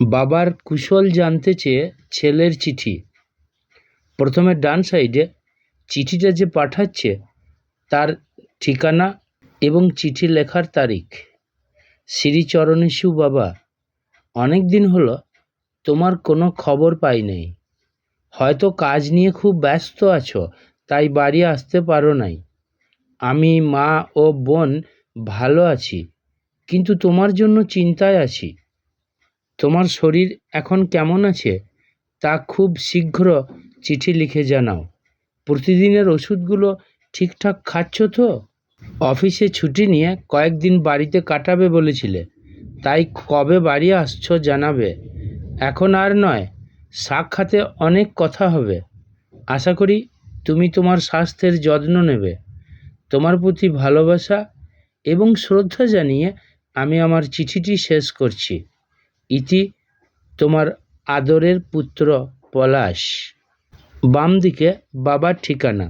বাবার কুশল জানতে চেয়ে ছেলের চিঠি। প্রথমে ডান সাইডে চিঠিটা যে পাঠাচ্ছে তার ঠিকানা এবং চিঠি লেখার তারিখ। শ্রীচরণেশু বাবা, অনেক দিন হলো তোমার কোনো খবর পাই নাই। হয়তো কাজ নিয়ে খুব ব্যস্ত আছো, তাই বাড়ি আসতে পারো নাই। আমি, মা ও বোন ভালো আছি, কিন্তু তোমার জন্য চিন্তায় আছি। তোমার শরীর এখন কেমন আছে? তা খুব শীঘ্র চিঠি লিখে জানাও। প্রতিদিনের ওষুধগুলো ঠিকঠাক খাচ্ছ তো? অফিসে ছুটি নিয়ে কয়েকদিন বাড়িতে কাটাবে বলেছিলে। তাই কবে বাড়ি আসছো জানাবে। এখন আর নয় সাক্ষাতে অনেক কথা হবে। আশা করি তুমি তোমার স্বাস্থ্যের যত্ন নেবে। তোমার প্রতি ভালোবাসা এবং শ্রদ্ধা জানিয়ে আমি আমার চিঠিটি শেষ করছি। ইতি তোমার আদরের পুত্র পলাশ। বাম দিকে বাবার ঠিকানা।